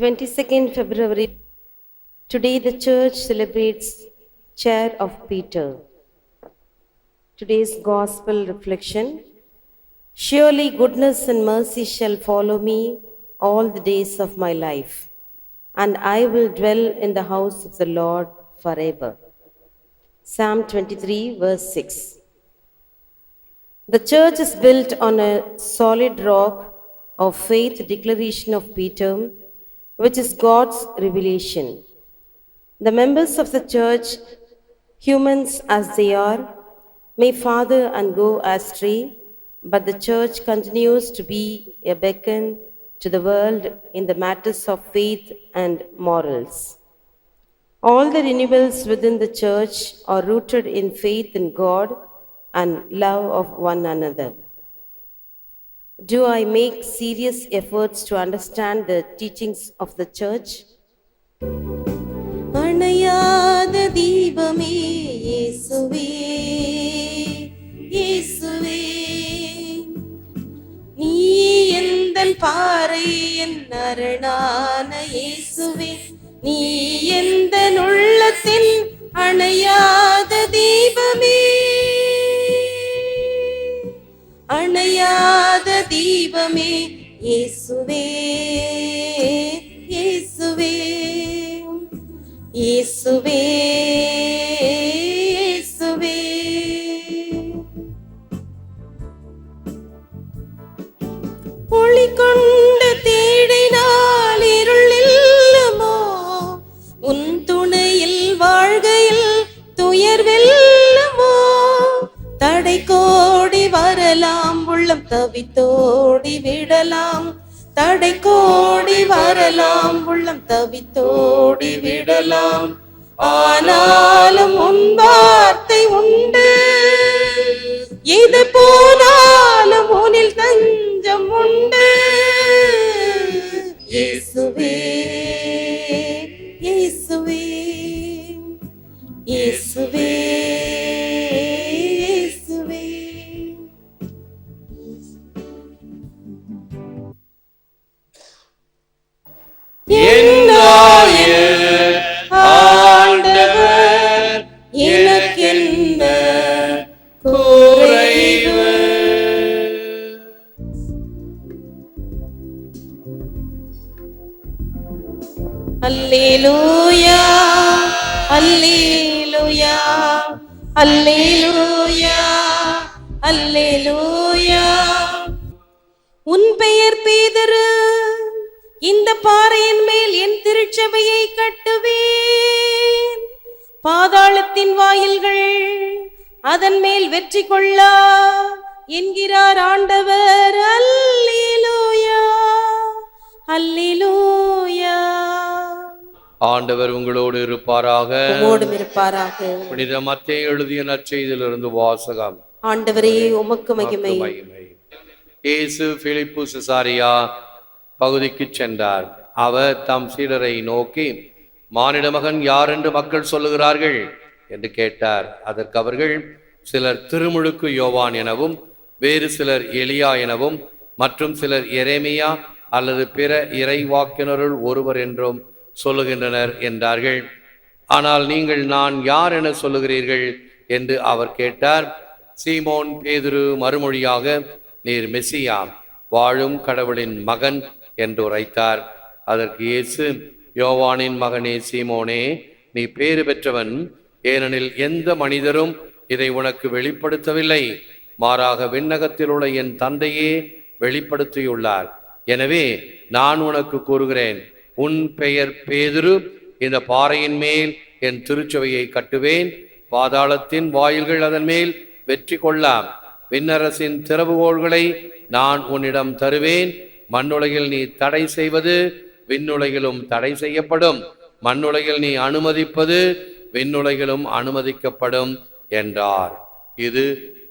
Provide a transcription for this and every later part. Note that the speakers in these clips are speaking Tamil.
22nd February. Today the church celebrates Chair of Peter. Today's gospel reflection. Surely goodness and mercy shall follow me all the days of my life, and I will dwell in the house of the Lord forever. Psalm 23 verse 6. The church is built on a solid rock of faith declaration of Peter, which is God's revelation. The members of the church, humans as they are, may father and go astray, but the church continues to be a beacon to the world in the matters of faith and morals. All the renewals within the church are rooted in faith in God and love of one another. Do I make serious efforts to understand the teachings of the church? அணையாத தீபமே இயேசுவே இயேசுவே நீ எந்தன் பாறை என் அரணான இயேசுவே நீ எந்தன் உள்ளத்தின் அணையாத தீபமே அணையாத தீபமே இயேசுவே இயேசுவே இயேசுவே. இயேசுவே. தவித்தோடி விடலாம். தடை கோடி வரலாம். உள்ளம் தவித்தோடி விடலாம். ஆனாலும் உன் வார்த்தை உண்டு. இது போனாலும் அல்லேலூயா. உன் பெயர் பேதரு. இந்த பாறையின் மேல் என் திருச்சபையை கட்டுவேன். பாதாளத்தின் வாயில்கள் அதன் மேல் வெற்றி கொள்ளா என்கிறார் ஆண்டவர். அல்லேலூயா. அல்லேலூயா. ஆண்டவர் உங்களோடு இருப்பாராக. இருப்பாராக. புனித மத்தேயு எழுதிய நற்செய்தியிலிருந்து வாசகம். ஆண்டவரே உமக்கு மகிமை. இயேசு பிலிப்பு சிசாரியா பகுதிக்கு சென்றார். அவர் தம் சீடரை நோக்கி மானிட மகன் யார் என்று மக்கள் சொல்லுகிறார்கள்? என்று கேட்டார். அதற்கு அவர்கள் சிலர் திருமுழுக்கு யோவான் எனவும் வேறு சிலர் எலியா எனவும் மற்றும் சிலர் எரேமியா அல்லது பிற இறைவாக்கினருள் ஒருவர் என்றும் சொல்லுகின்றனர் என்றார்கள். ஆனால் நீங்கள் நான் யார் என சொல்லுகிறீர்கள்? என்று அவர் கேட்டார். சீமோன் பேதுரு மறுமொழியாக நீர் மெசியா வாழும் கடவுளின் மகன் என்று உரைத்தார். அதற்கு இயேசு யோவானின் மகனே சீமோனே நீ பேறு பெற்றவன் ஏனெனில் எந்த மனிதரும் இதை உனக்கு வெளிப்படுத்தவில்லை. மாறாக விண்ணகத்தில் உள்ள என் தந்தையே வெளிப்படுத்தியுள்ளார். எனவே நான் உனக்கு கூறுகிறேன் உன் பெயர் பேதுரு இந்த பாறையின் மேல் என் திருச்சபையை கட்டுவேன். பாதாளத்தின் வாயில்கள் அதன் மேல் வெற்றி கொள்ளாம் விண்ணரசின் திறவுகோள்களை நான் உன்னிடம் தருவேன். மண்ணுலகில் நீ தடை செய்வது விண்ணுலகிலும் தடை செய்யப்படும். மண்ணுலகில் நீ அனுமதிப்பது விண்ணுலகிலும் அனுமதிக்கப்படும் என்றார். இது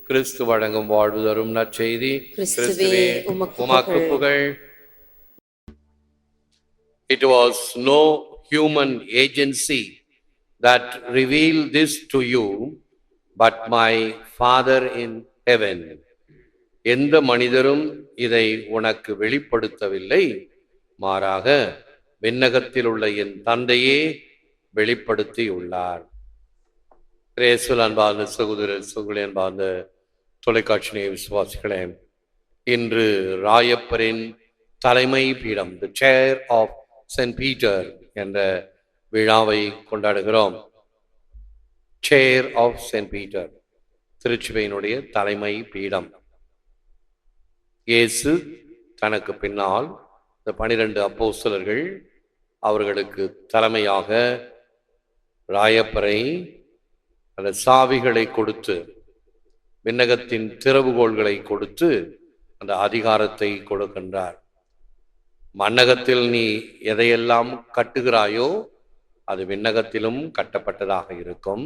கிறிஸ்து வழங்கும் வாழ்வு தரும் நற்செய்தி. கிறிஸ்துவே, உமக்கு புகழ். புகழ். It was no human agency that revealed this to you, but my father in heaven எந்த மனிதரும் இதை உனக்கு வெளிப்படுத்தவில்லை. மாறாக விண்ணகத்தில் உள்ள என் தந்தையே வெளிப்படுத்தியுள்ளார். கிரேசுல் அன்பார்ந்த சகோதர சகோதரி அன்பார்ந்த தொலைக்காட்சி விசுவாசிகளே இன்று ராயப்பரின் தலைமை பீடம் the chair of saint Peter என்ற விழாவை கொண்டாடுகிறோம். சேர் ஆஃப் சென்ட் பீட்டர் திருச்சுவையினுடைய தலைமை பீடம். இயேசு தனக்கு பின்னால் இந்த பனிரெண்டு அப்போஸ்தலர்கள் அவர்களுக்கு தலைமையாக ராயப்பரை அந்த சாவிகளை கொடுத்து விண்ணகத்தின் திறவுகோள்களை கொடுத்து அந்த அதிகாரத்தை கொடுக்கின்றார். மன்னகத்தில் நீ எதையெல்லாம் கட்டுகிறாயோ அது விண்ணகத்திலும் கட்டப்பட்டதாக இருக்கும்.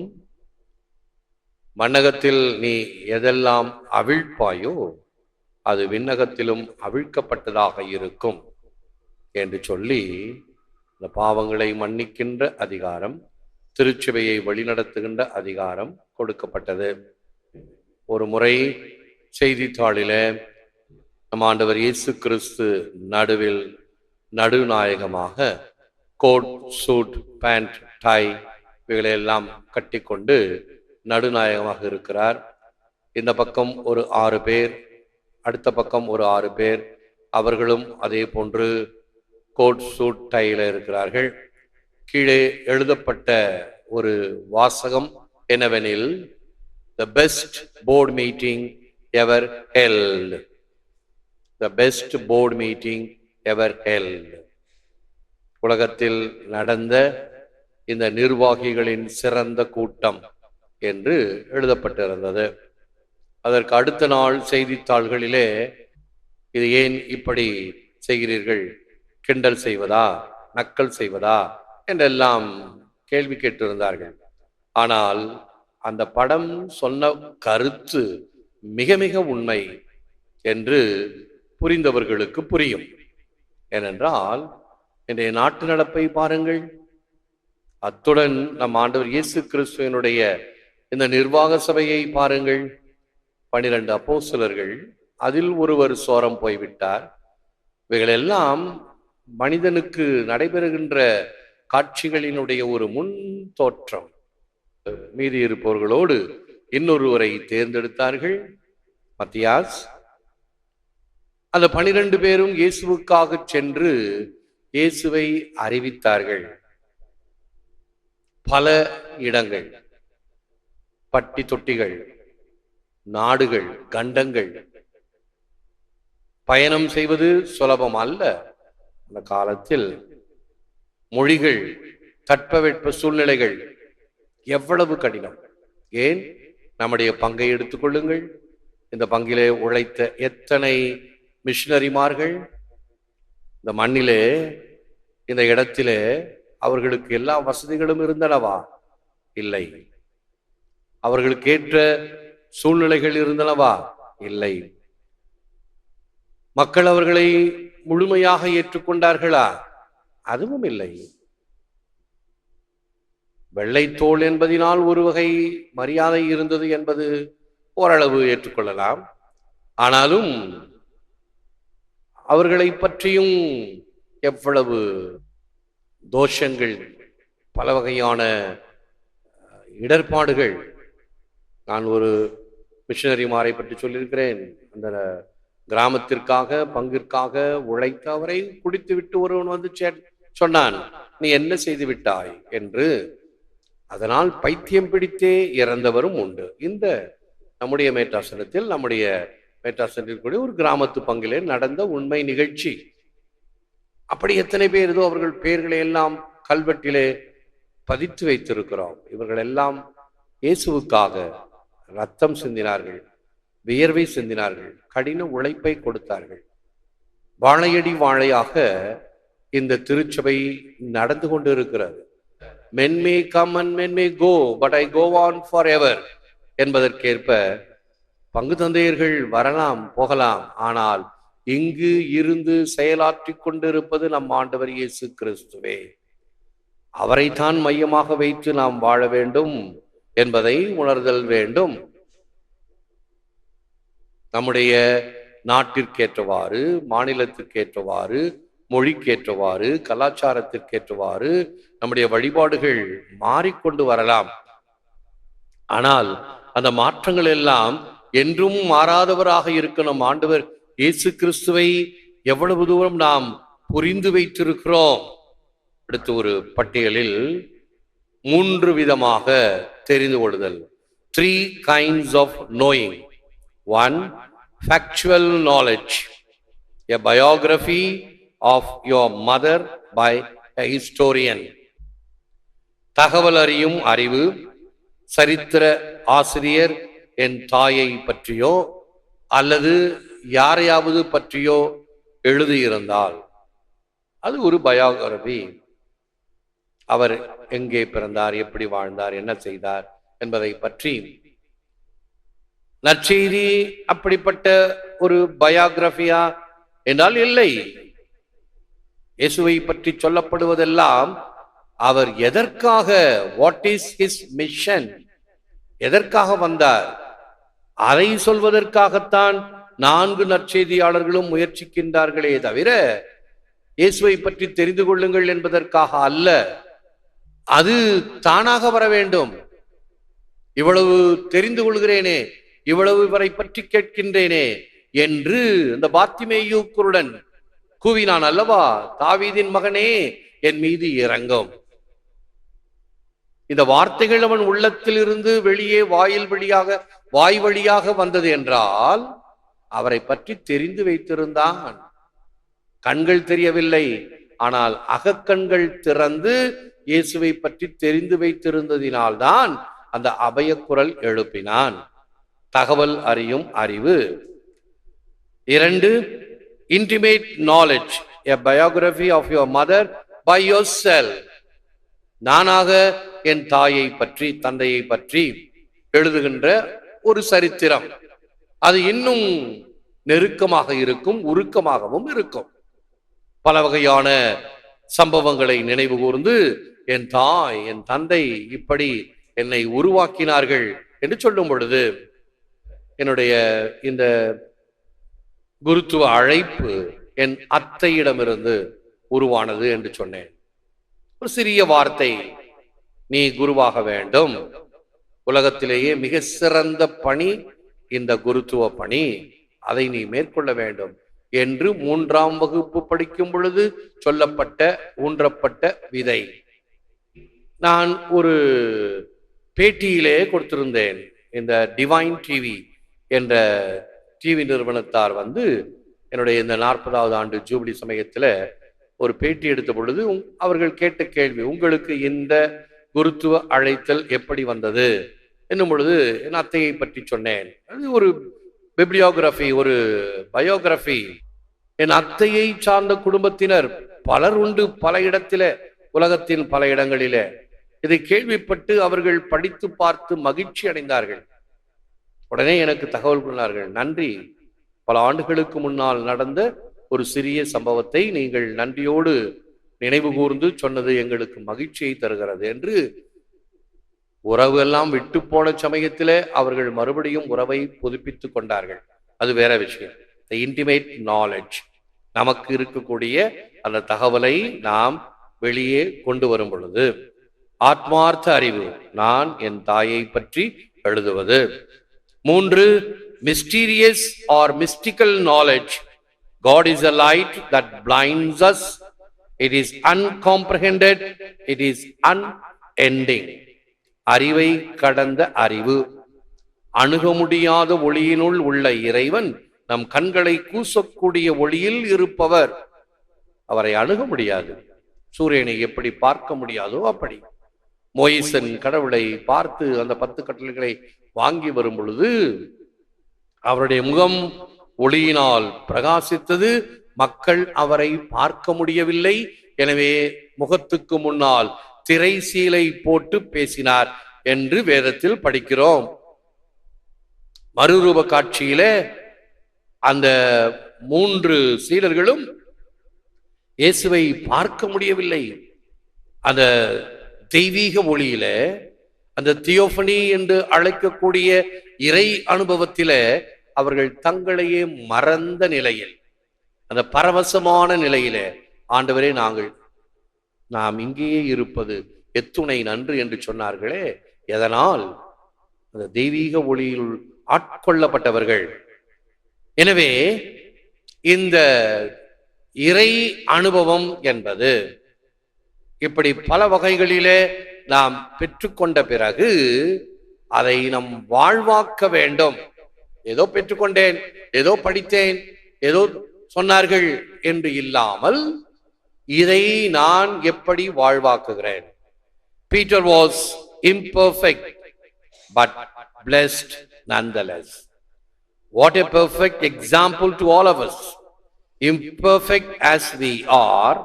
மன்னகத்தில் நீ எதெல்லாம் அவிழ்ப்பாயோ அது விண்ணகத்திலும் அவிழ்க்கப்பட்டதாக இருக்கும் என்று சொல்லி இந்த பாவங்களை மன்னிக்கின்ற அதிகாரம் திருச்சபையை வழிநடத்துகின்ற அதிகாரம் கொடுக்கப்பட்டது. ஒரு முறை செய்தித்தாளில நம் ஆண்டவர் இயேசு கிறிஸ்து நடுவில் நடுநாயகமாக கோட் சூட் பேண்ட் டை இவைகளையெல்லாம் கட்டிக்கொண்டு நடுநாயகமாக இருக்கிறார். இந்த பக்கம் ஒரு ஆறு பேர் அடுத்த பக்கம் ஒரு ஆறு பேர். அவர்களும் அதே போன்று கோட் சூட் டையில் இருக்கிறார்கள். கீழே எழுதப்பட்ட ஒரு வாசகம் என்னவெனில் the best board meeting ever held the best board meeting ever held உலகத்தில் நடந்த இந்த நிர்வாகிகளின் சிறந்த கூட்டம் என்று எழுதப்பட்டிருந்தது. அதற்கு அடுத்த நாள் செய்தித்தாள்களிலே இது ஏன் இப்படி செய்கிறீர்கள்? கிண்டல் செய்வதா? நக்கல் செய்வதா? என்றெல்லாம் கேள்வி கேட்டிருந்தார்கள். ஆனால் அந்த படம் சொன்ன கருத்து மிக மிக உண்மை என்று புரிந்தவர்களுக்கு புரியும். ஏனென்றால் இன்றைய நாட்டு நடப்பை பாருங்கள். அத்துடன் நம் ஆண்டவர் இயேசு கிறிஸ்துவனுடைய இந்த நிர்வாக சபையை பாருங்கள். பனிரெண்டு அப்போஸ்தலர்கள் அதில் ஒருவர் சோரம் போய்விட்டார். இவைகளெல்லாம் மனிதனுக்கு நடைபெறுகின்ற காட்சிகளினுடைய ஒரு முன் தோற்றம். மீதி இருப்பவர்களோடு இன்னொருவரை தேர்ந்தெடுத்தார்கள். மத்தியாஸ். அந்த பனிரெண்டு பேரும் இயேசுவுக்காக சென்று இயேசுவை அறிவித்தார்கள். பல இடங்கள் பட்டி தொட்டிகள் நாடுகள் கண்டங்கள். பயணம் செய்வது சுலபம் அல்ல. அந்த காலத்தில் மொழிகள் தட்பவெட்ப சூழ்நிலைகள் எவ்வளவு கடினம். ஏன்? நம்முடைய பங்கை எடுத்துக்கொள்ளுங்கள் இந்த பங்கிலே உழைத்த எத்தனை மிஷினரிமார்கள் இந்த மண்ணிலே இந்த இடத்திலே அவர்களுக்கு எல்லா வசதிகளும் இருந்தனவா? இல்லை. அவர்களுக்கு ஏற்ற சூழ்நிலைகள் இருந்தனவா? இல்லை. மக்கள் அவர்களை முழுமையாக ஏற்றுக்கொண்டார்களா? அதுவும் இல்லை. வெள்ளைத்தோல் என்பதினால் ஒரு வகை மரியாதை இருந்தது என்பது ஓரளவு ஏற்றுக்கொள்ளலாம். ஆனாலும் அவர்களை பற்றியும் எவ்வளவு தோஷங்கள் பல வகையான இடர்பாடுகள். நான் ஒரு மிஷினரிமாரை பற்றி சொல்லியிருக்கிறேன். அந்த கிராமத்திற்காக பங்கிற்காக உழைத்து அவரை குடித்து விட்டு ஒருவன் வந்து சே சொன்னான் நீ என்ன செய்து விட்டாய்? என்று. அதனால் பைத்தியம் பிடித்தே இறந்தவரும் உண்டு. இந்த நம்முடைய மேட்டாசனத்தில் நம்முடைய மெட்ராஸ் இருக்கக்கூடிய ஒரு கிராமத்து பங்கிலே நடந்த உண்மை நிகழ்ச்சி. அப்படி எத்தனை பேர் ஏதோ அவர்கள் பெயர்களை எல்லாம் கல்வெட்டிலே பதித்து வைத்திருக்கிறோம். இவர்கள் எல்லாம் இயேசுவுக்காக ரத்தம் சிந்தினார்கள் வியர்வை சிந்தினார்கள் கடின உழைப்பை கொடுத்தார்கள். வாழையடி வாழையாக இந்த திருச்சபை நடந்து கொண்டு இருக்கிறது men may come and men may go but I go on for ever என்பதற்கேற்ப பங்கு தந்தையர்கள் வரலாம் போகலாம். ஆனால் இங்கு இருந்து செயலாற்றி கொண்டிருப்பது நம் ஆண்டவர் இயேசு கிறிஸ்துவே. அவரைத்தான் மையமாக வைத்து நாம் வாழ வேண்டும் என்பதை உணர்தல் வேண்டும். நம்முடைய நாட்டிற்கேற்றவாறு மாநிலத்திற்கேற்றவாறு மொழிக்கேற்றவாறு கலாச்சாரத்திற்கேற்றவாறு நம்முடைய வழிபாடுகள் மாறிக்கொண்டு வரலாம். ஆனால் அந்த மாற்றங்கள் எல்லாம் என்றும் மாறாதவராக இருக்கணும். ஆண்டவர் இயேசு கிறிஸ்துவை எவ்வளவு தூரம் நாம் புரிந்து வைத்திருக்கிறோம். அடுத்த ஒரு பட்டியலில் மூன்று விதமாக தெரிந்து கொள்ளுதல். Three kinds of knowing one factual knowledge a biography of your mother by a historian தகவல் அறியும் அறிவு சரித்திர ஆசிரியர் என் தாயை பற்றியோ அல்லது யாரையாவது பற்றியோ எழுதியிருந்தால் அது ஒரு பயோகிராபி. அவர் எங்கே பிறந்தார் எப்படி வாழ்ந்தார் என்ன செய்தார் என்பதை பற்றி. நற்செய்தி அப்படிப்பட்ட ஒரு பயோகிராபியா என்றால் இல்லை. இயேசுவை பற்றி சொல்லப்படுவதெல்லாம் அவர் எதற்காக வாட் இஸ் ஹிஸ் மிஷன் எதற்காக வந்தார்? அதை சொல்வதற்காகத்தான் நான்கு நற்செய்தியாளர்களும் முயற்சிக்கின்றார்களே தவிர இயேசுவை பற்றி தெரிந்து கொள்ளுங்கள் என்பதற்காக அல்ல. அது தானாக வர வேண்டும். இவ்வளவு தெரிந்து கொள்கிறேனே இவ்வளவு இவரை பற்றி கேட்கின்றேனே என்று அந்த பாத்திமேயூக்குருடன் கூவினான் அல்லவா தாவீதின் மகனே என் மீது இறங்கும். இந்த வார்த்தைகள் அவன் உள்ளத்தில் இருந்து வெளியே வாயில் வழியாக வாய் வழியாக வந்தது என்றால் அவரை பற்றி தெரிந்து வைத்திருந்தான். கண்கள் தெரியவில்லை. ஆனால் அகக்கண்கள் திறந்து இயேசுவை பற்றி தெரிந்து வைத்திருந்ததினால்தான் அந்த அபயக்குரல் எழுப்பினான். தகவல் அறியும் அறிவு. இரண்டு intimate knowledge a biography of your mother by yourself நானாக என் தாயை பற்றி தந்தையை பற்றி எழுதுகின்ற ஒரு சரித்திரம். அது இன்னும் நெருக்கமாக இருக்கும் உருக்கமாகவும் இருக்கும். பல வகையான சம்பவங்களை நினைவு கூர்ந்து என் தாய் என் தந்தை இப்படி என்னை உருவாக்கினார்கள் என்று சொல்லும் பொழுது என்னுடைய இந்த குருத்துவ அழைப்பு என் அத்தையிடமிருந்து உருவானது என்று சொன்னேன். ஒரு சிறிய வார்த்தை நீ குருவாக வேண்டும். உலகத்திலேயே மிக சிறந்த பணி இந்த குருத்துவ பணி. அதை நீ மேற்கொள்ள வேண்டும் என்று மூன்றாம் வகுப்பு படிக்கும் பொழுது சொல்லப்பட்ட ஊன்றப்பட்ட விதை. நான் ஒரு பேட்டியிலே கொடுத்திருந்தேன். இந்த டிவைன் டிவி என்ற டிவி நிறுவனத்தார் வந்து என்னுடைய இந்த நாற்பதாவது ஆண்டு ஜூபிலி சமயத்தில் ஒரு பேட்டி எடுத்த பொழுது அவர்கள் கேட்ட கேள்வி உங்களுக்கு இந்த குருத்துவ அழைத்தல் எப்படி வந்தது? என்னும் பொழுது என் அத்தையை பற்றி சொன்னேன். அது ஒரு பிப்ளியோகிராஃபி ஒரு பயோகிராஃபி என் அத்தையை சார்ந்த குடும்பத்தினர் பலர் உண்டு பல இடத்தில உலகத்தின் பல இடங்களிலே. இதை கேள்விப்பட்டு அவர்கள் படித்து பார்த்து மகிழ்ச்சி அடைந்தார்கள். உடனே எனக்கு தகவல் கொண்டார்கள் நன்றி. பல ஆண்டுகளுக்கு முன்னால் நடந்த ஒரு சிறிய சம்பவத்தை நீங்கள் நன்றியோடு நினைவு கூர்ந்து சொன்னது எங்களுக்கு மகிழ்ச்சியை தருகிறது என்று உறவு எல்லாம் விட்டு போன சமயத்திலே அவர்கள் மறுபடியும் உறவை புதுப்பித்துக் கொண்டார்கள். அது வேற விஷயம். த இன்டிமேட் நாலேஜ் நமக்கு இருக்கக்கூடிய அந்த தகவலை நாம் வெளியே கொண்டு வரும் பொழுது ஆத்மார்த்த அறிவு நான் என் தாயை பற்றி எழுதுவது. மூன்று mysterious or mystical knowledge God is a light that blinds us it is uncomprehended. It is unending அறிவை கடந்த அறிவு. அணுக முடியாத ஒளியினுள் உள்ள இறைவன் நம் கண்களை கூசக்கூடிய ஒளியில் இருப்பவர். அவரை அணுக முடியாது. சூரியனை எப்படி பார்க்க முடியாதோ அப்படி. மோயிசன் கடவுளை பார்த்து அந்த பத்து கட்டளைகளை வாங்கி வரும் பொழுது அவருடைய முகம் ஒளியினால் பிரகாசித்தது மக்கள் அவரை பார்க்க முடியவில்லை. எனவே முகத்துக்கு முன்னால் திரை சீலை போட்டு பேசினார் என்று வேதத்தில் படிக்கிறோம். மறுரூப காட்சியில அந்த மூன்று சீடர்களும் இயேசுவை பார்க்க முடியவில்லை. அந்த தெய்வீக ஒளியில அந்த தியோபனி என்று அழைக்கக்கூடிய இறை அனுபவத்தில அவர்கள் தங்களையே மறந்த நிலையில் அந்த பரவசமான நிலையிலே ஆண்டவரே நாங்கள் நாம் இங்கேயே இருப்பது எத்துணை நன்று என்று சொன்னார்களே. எதனால்? அந்த தெய்வீக ஒளியில் ஆட்கொள்ளப்பட்டவர்கள். எனவே இந்த இறை அனுபவம் என்பது இப்படி பல வகைகளிலே நாம் பெற்றுக்கொண்ட பிறகு அதை நம் வாழ்வாக்க வேண்டும். ஏதோ பெற்றுக்கொண்டேன் ஏதோ படித்தேன் ஏதோ சொன்னார்கள் என்று இல்லாமல் இதை நான் எப்படி வாழ்வாக்குகிறேன் Peter was imperfect but blessed nonetheless what a perfect example to all ours imperfect as are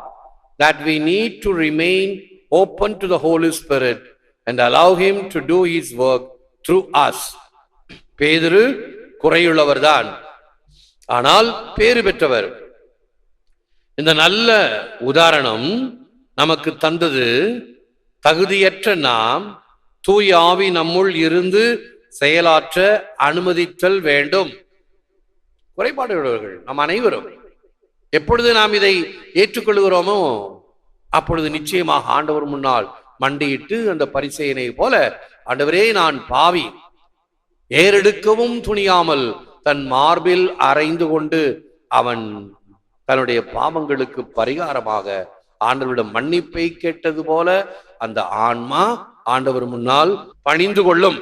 that that need to to remain open to the Holy Spirit and allow Him to do His work through us. பேதுரு குறையுள்ளவர்தான் ஆனால் பேறு பெற்றவர். இந்த நல்ல உதாரணம் நமக்கு தந்தது தகுதியற்ற நாம் தூய் ஆவி நம்முள் இருந்து செயலாற்ற அனுமதித்தல் வேண்டும். குறைபாடுள்ளவர்கள் நம் அனைவரும் எப்பொழுது நாம் இதை ஏற்றுக்கொள்கிறோமோ அப்பொழுது நிச்சயமாக ஆண்டவர் முன்னால் மண்டியிட்டு அந்த பரிசெயனை போல ஆண்டவரே நான் பாவி. ஏறெடுக்கவும் துணியாமல் தன் மார்பில் அரைந்து கொண்டு அவன் தன்னுடைய பாவங்களுக்கு பரிகாரமாக ஆண்டவரிடம் மன்னிப்பை கேட்டது போல அந்த ஆன்மா ஆண்டவர் முன்னால் பணிந்து கொள்ளும்.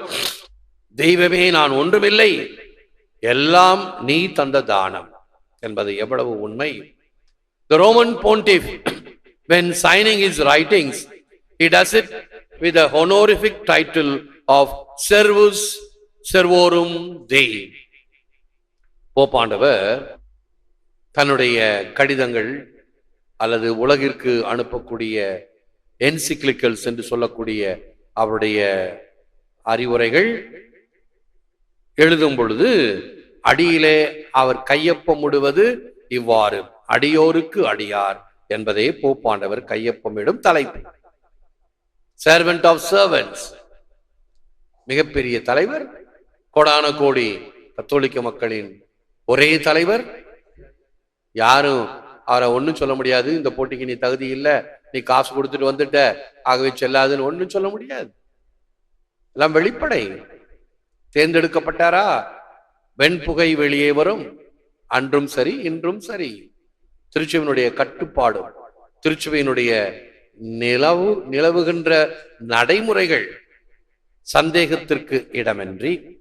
தெய்வமே நான் ஒன்றுமில்லை. எல்லாம் நீ தந்த தானம் என்பது எவ்வளவு உண்மை. The Roman pontiff, when signing his writings, he does it with a honorific title of Servus Servorum Dei. போப்பாண்டவர் தன்னுடைய கடிதங்கள் அல்லது உலகிற்கு அனுப்பக்கூடிய என்சிக்ளிக்கல்ஸ் என்று சொல்லக்கூடிய அவருடைய அறிவுரைகள் எழுதும் பொழுது அடியிலே அவர் கையொப்பமிடுவது இவ்வாறு அடியோருக்கு அடியார் என்பதே போப்பாண்டவர் கையொப்பமிடும் தலைப்பு. சர்வெண்ட் ஆஃப் சர்வன்ஸ் மிகப்பெரிய தலைவர் கோடான கோடி கத்தோலிக்க மக்களின் ஒரே தலைவர்? யாரும் அவரை ஒன்றும் சொல்ல முடியாது. இந்த போட்டிக்கு நீ தகுதி இல்ல. நீ காசு கொடுத்துட்டு வந்துட்ட. ஆகவே செல்லாதுன்னு ஒண்ணும் சொல்ல முடியாது. எல்லாம் வெளிப்படை. தேர்ந்தெடுக்கப்பட்டாரா? வெண்புகை வெளியே வரும். அன்றும் சரி இன்றும் சரி. திருச்சுவினுடைய கட்டுப்பாடும் திருச்சுவையினுடைய நிலவு நிலவுகின்ற நடைமுறைகள் சந்தேகத்திற்கு இடமின்றி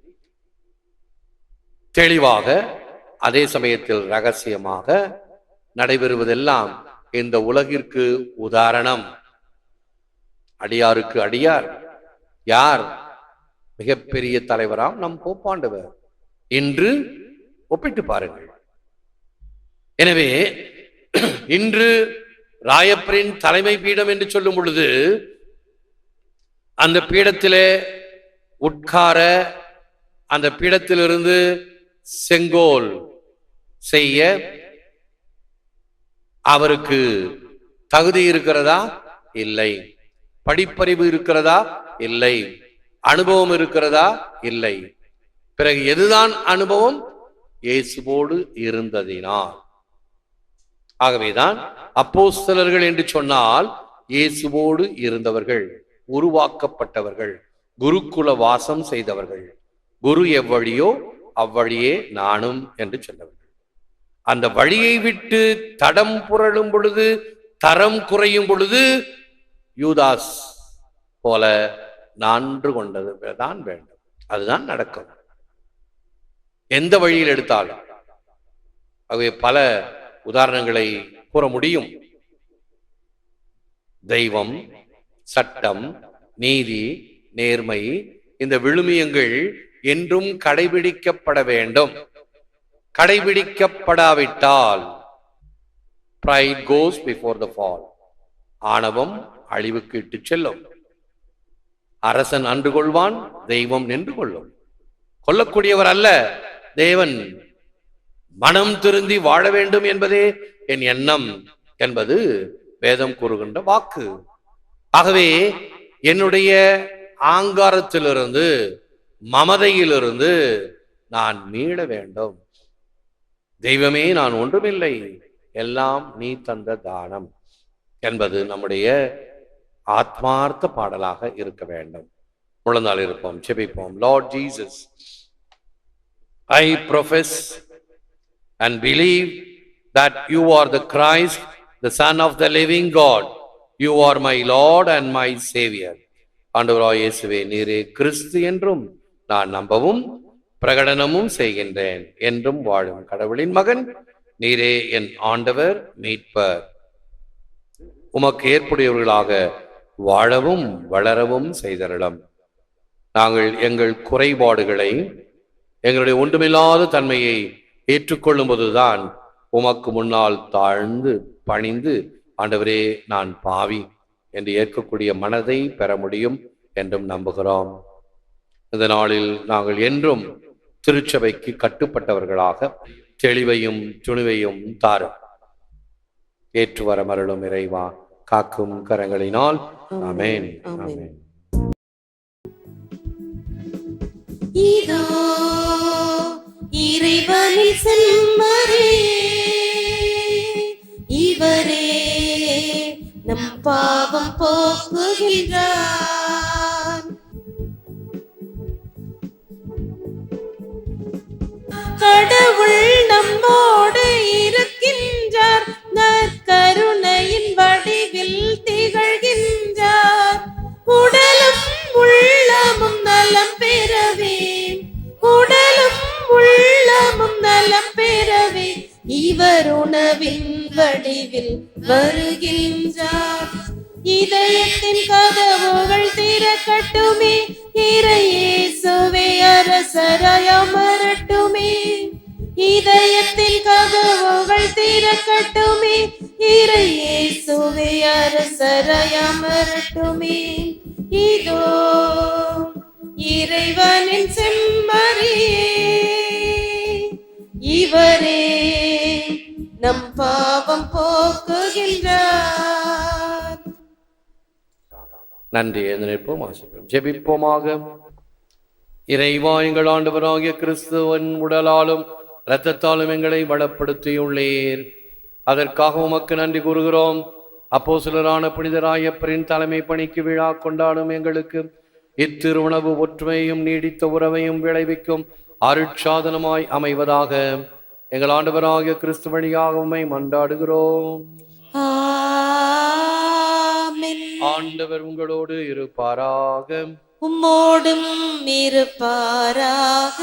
தெளிவாக அதே சமயத்தில் ரகசியமாக நடைபெறுவதெல்லாம் இந்த உலகிற்கு உதாரணம். அடியாருக்கு அடியார். யார்? மிகப்பெரிய தலைவராம் நம் போப்பாண்டவர். இன்று ஒப்பிட்டு பாருங்கள். எனவே இன்று ராயப்பரின் தலைமை பீடம் என்று சொல்லும் பொழுது அந்த பீடத்திலே உட்கார அந்த பீடத்திலிருந்து செங்கோல் செய்ய அவருக்கு தகுதி இருக்கிறதா? இல்லை. படிப்பறிவு இருக்கிறதா? இல்லை. அனுபவம் இருக்கிறதா? இல்லை. பிறகு எதுதான் அனுபவம்? இயேசுவோடு இருந்ததினால். ஆகவேதான் அப்போஸ்தலர்கள் என்று சொன்னால் இயேசுவோடு இருந்தவர்கள் உருவாக்கப்பட்டவர்கள் குருகுல வாசம் செய்தவர்கள். குரு எவ்வழியோ அவ்வழியே நானும் என்று சொன்னவர்கள் அந்த வழியை விட்டு தடம் புரளும் பொழுது தரம் குறையும் பொழுது யூதாஸ் போல நான்று கொண்டது தான் வேண்டும். அதுதான் நடக்கும். எந்த வழியில் எடுத்தாலும். ஆகவே பல உதாரணங்களை கூற முடியும். தெய்வம் சட்டம் நீதி நேர்மை இந்த விழுமியங்கள் என்றும் கடைபிடிக்கப்பட வேண்டும். கடைபிடிக்கப்படாவிட்டால் pride goes before the fall ஆணவம் அழிவுக்கு இட்டுச் செல்லும். அரசன் அன்று கொள்வான் தெய்வம் நின்று கொள்ளும். கொல்லக்கூடியவர் அல்ல தேவன். மனம் திருந்தி வாழ வேண்டும் என்பதே என் எண்ணம் என்பது வேதம் கூறுகின்ற வாக்கு. ஆகவே என்னுடைய ஆங்காரத்திலிருந்து மமதையிலிருந்து நான் மீள வேண்டும். தெய்வமே நான் ஒன்றுமில்லை. எல்லாம் நீ தந்த தானம் என்பது நம்முடைய ஆத்மார்த்த பாடலாக இருக்க வேண்டும். முழந்தால் இருப்போம் செபிப்போம் Lord Jesus I profess and believe that you are the Christ the son of the living God you are my Lord and my saviour ஆண்டவராய் இயேசுவே நீரே கிறிஸ்து என்றும் நான் நம்பவும் பிரகடனமும் செய்கின்றேன் என்றும் வாழும் கடவுளின் மகன். நீரே என் ஆண்டவர் மீட்பர். உமக்கு ஏற்புடையவர்களாக வாழவும் வளரவும் செய்தரலம் நாங்கள் எங்கள் குறைபாடுகளை எங்களுடைய ஒன்றுமில்லாத தன்மையை ஏற்றுக்கொள்ளும் போதுதான் உமக்கு முன்னால் தாழ்ந்து பணிந்து ஆண்டவரே நான் பாவி என்று ஏற்கக்கூடிய மனதை பெற முடியும் என்றும் நம்புகிறோம். இந்த நாளில் நாங்கள் என்றும் திருச்சபைக்கு கட்டுப்பட்டவர்களாக தெளிவையும் துணிவையும் தாரும். ஏற்று வர மருளும் இறைவா காக்கும் கரங்களினால். ஆமென். ஆமென். இதோ இறைவனின் செம்மறே இவரே நம் பாவம் போக்குகின்றார். வடிவில் வருகின்றார். இதயத்தின் கதவுகள் திறக்கட்டுமே இறையேசுவே அரசராய் அமரட்டுமே. இதயத்தின் கதவுகள் திறக்கட்டுமே இறையேசுவே அரசராய் அமரட்டுமே. இதோ இறைவனின் செம்மறியே இவரே பாவம் போக்குகின்றார். நன்றி எழுந்து நிற்போம் ஜெபிப்போமாக. இறைவா எங்கள் ஆண்டவராகிய கிறிஸ்துவன் உடலாலும் இரத்தத்தாலும் எங்களை வளப்படுத்தியுள்ளீர். அதற்காக உமக்கு நன்றி கூறுகிறோம். அப்போ சிலரான புனிதராயப்பரின் தலைமை பணிக்கு விழா கொண்டாடும் எங்களுக்கு. இத்திருவுணவு ஒற்றுமையும் நீடித்த உறவையும் விளைவிக்கும் அருட்சாதனமாய் அமைவதாக. எங்கள் ஆண்டவராகிய கிறிஸ்து வழியாக உம்மை மன்றாடுகிறோம். ஆண்டவர் உங்களோடு இருப்பாராக. உம்மோடும் இருப்பாராக.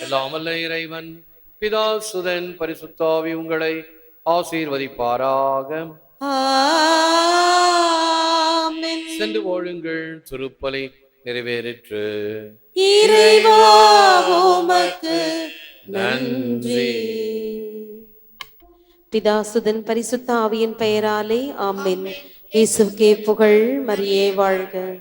எல்லாம் வல்ல இறைவன் பிதா சுதன் பரிசுத்தாவி உங்களை ஆசீர்வதிப்பாராக. சென்று வாழுங்கள் திருப்பலி நிறைவேறிற்று. இறைவா உமக்கு நன்றி. பிதாசுதன் பரிசுத்த ஆவியின் பெயராலே ஆமென். இயேசுக்கே புகழ் மரியே வாழ்க.